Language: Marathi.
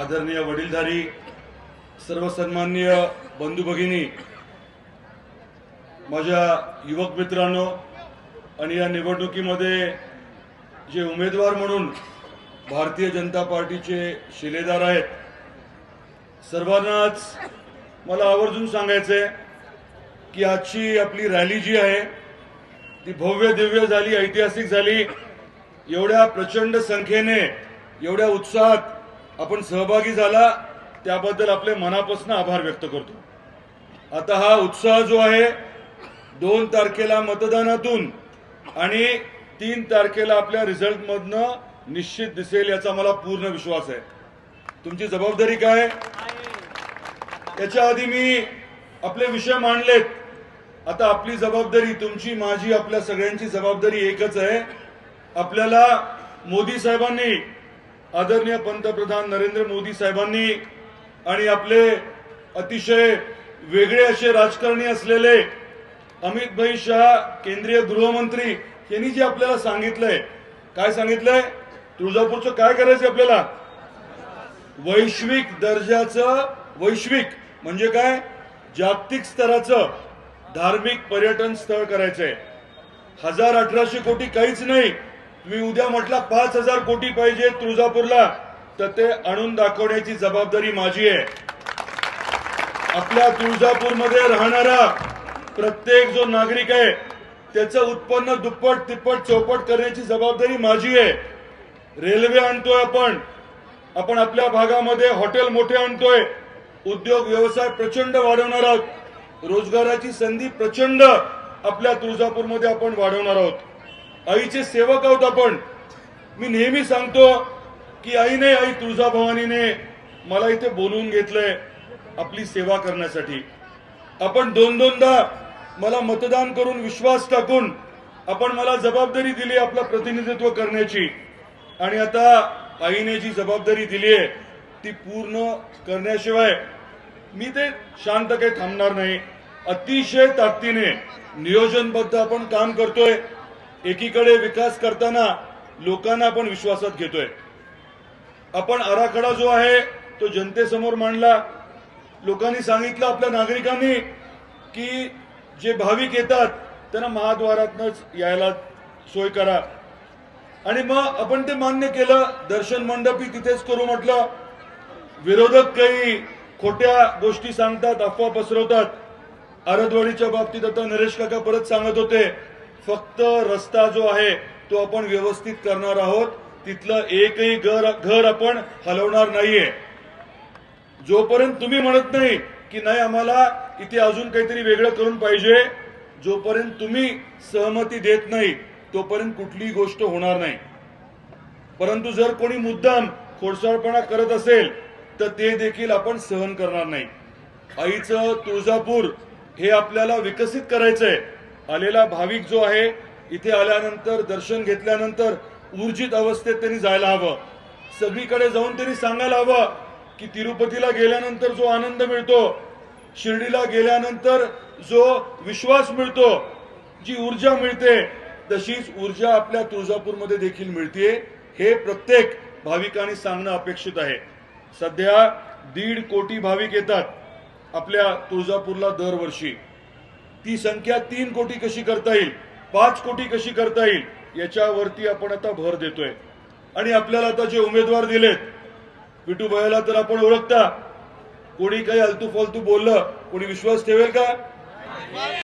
आदरणीय वडीलधारी सर्व सन्माननीय बंधू भगिनी माझ्या युवक मित्रांनो आणि या निवडणुकीमध्ये जे उमेदवार म्हणून भारतीय जनता पार्टीचे शिलेदार आहेत सर्वांनाच मला आवर्जून सांगायचं आहे की आजची आपली रॅली जी आहे ती भव्य दिव्य झाली ऐतिहासिक झाली. एवढ्या प्रचंड संख्येने एवढ्या उत्साहात आपण सहभागी झाला त्याबद्दल आपले मनापासून आभार व्यक्त करतो. आता हा उत्साह जो आहे दोन तारखेला मतदानातून आणि तीन तारखेला आपल्या रिझल्ट मधनं निश्चित दिसेल याचा मला पूर्ण विश्वास आहे. तुमची जबाबदारी काय? याच्या आधी मी आपले विषय मांडलेत. आता आपली जबाबदारी तुमची माझी आपल्या सगळ्यांची जबाबदारी एकच आहे. आपल्याला मोदी साहेबांनी आदरणीय पंतप्रधान नरेंद्र मोदी साहेबांनी आणि आपले अतिशय वेगळे असे राजकारणी असलेले अमित भाई शहा केंद्रीय गृहमंत्री यांनी जे आपल्याला सांगितलंय काय सांगितलंय? तुळजापूरचं काय करायचं आपल्याला? वैश्विक दर्जाचं वैश्विक म्हणजे काय? जागतिक स्तराचं धार्मिक पर्यटन स्थळ करायचंय. हजार अठराशे कोटी काहीच नाही. तुम्ही उद्या म्हटला पाच हजार कोटी पाहिजे तुळजापूरला तर ते आणून दाखवण्याची जबाबदारी माझी आहे. आपल्या तुळजापूरमध्ये राहणारा प्रत्येक जो नागरिक आहे त्याचं उत्पन्न दुप्पट तिप्पट चौपट करण्याची जबाबदारी माझी आहे. रेल्वे आणतोय आपण. आपण आपल्या भागामध्ये हॉटेल मोठे आणतोय. उद्योग व्यवसाय प्रचंड वाढवणार आहोत. रोजगाराची संधी प्रचंड आपल्या तुळजापूरमध्ये आपण वाढवणार आहोत. आईचे सेवक आहोत आपण. मी नेहमी सांगतो की आईने आई तुळजाभवानीने मला इथे बोलवून घेतलंय आपली सेवा करण्यासाठी. आपण दोन दोनदा मला मतदान करून विश्वास टाकून आपण मला जबाबदारी दिली आपलं प्रतिनिधित्व करण्याची. आणि आता आईने जी जबाबदारी दिली आहे ती पूर्ण करण्याशिवाय मी ते शांत काही थांबणार नाही. अतिशय ताकदीने नियोजनबद्ध आपण काम करतोय. एकीकडे विकास करताना लोकांना आपण विश्वासात घेतोय. आपण आराखडा जो आहे तो जनतेसमोर मांडला. लोकांनी सांगितलं आपल्या नागरिकांनी की जे भाविक येतात त्यांना महाद्वारातनच यायला सोय करा. आणि मग आपण ते मान्य केलं दर्शन मंडपी तिथेच करू म्हटलं. विरोधक काही खोट्या गोष्टी सांगतात अफवा पसरवतात. आरदवाडीच्या बाबतीत आता नरेश काका परत सांगत होते. फक्त रस्ता जो आहे तो आपण व्यवस्थित करणार आहोत. तिथलं एकही घर घर आपण हलवणार नाहीये. जोपर्यंत तुम्ही म्हणत नाही की नाही आम्हाला इथे अजून काहीतरी वेगळं करून पाहिजे जोपर्यंत तुम्ही सहमती देत नाही तोपर्यंत कुठलीही गोष्ट होणार नाही. परंतु जर कोणी मुद्दाम खोडसाळपणा करत असेल तर ते देखील आपण सहन करणार नाही. आईचं तुळजापूर हे आपल्याला विकसित करायचंय. आलेला भाविक जो आहे इथे आल्यानंतर दर्शन घेतल्यानंतर ऊर्जित अवस्थेत त्यांनी जायला हवं. सगळीकडे जाऊन त्यांनी सांगायला हवं की तिरुपतीला गेल्यानंतर जो आनंद मिळतो शिर्डीला गेल्यानंतर जो विश्वास मिळतो जी ऊर्जा मिळते तशीच ऊर्जा आपल्या तुळजापूरमध्ये देखील मिळते हे प्रत्येक भाविकांनी सांगणं अपेक्षित आहे. सध्या दीड कोटी भाविक येतात आपल्या तुळजापूरला दरवर्षी. ती संख्या तीन कोटी कशी करता येईल? पाच कोटी कशी करता येईल? याच्यावरती आपण आता भर देतोय. आणि आपल्याला आता जे उमेदवार दिलेत विटू भयाला तर आपण ओळखता. कोणी काही अलतू फालतू बोललं कोणी विश्वास ठेवेल का?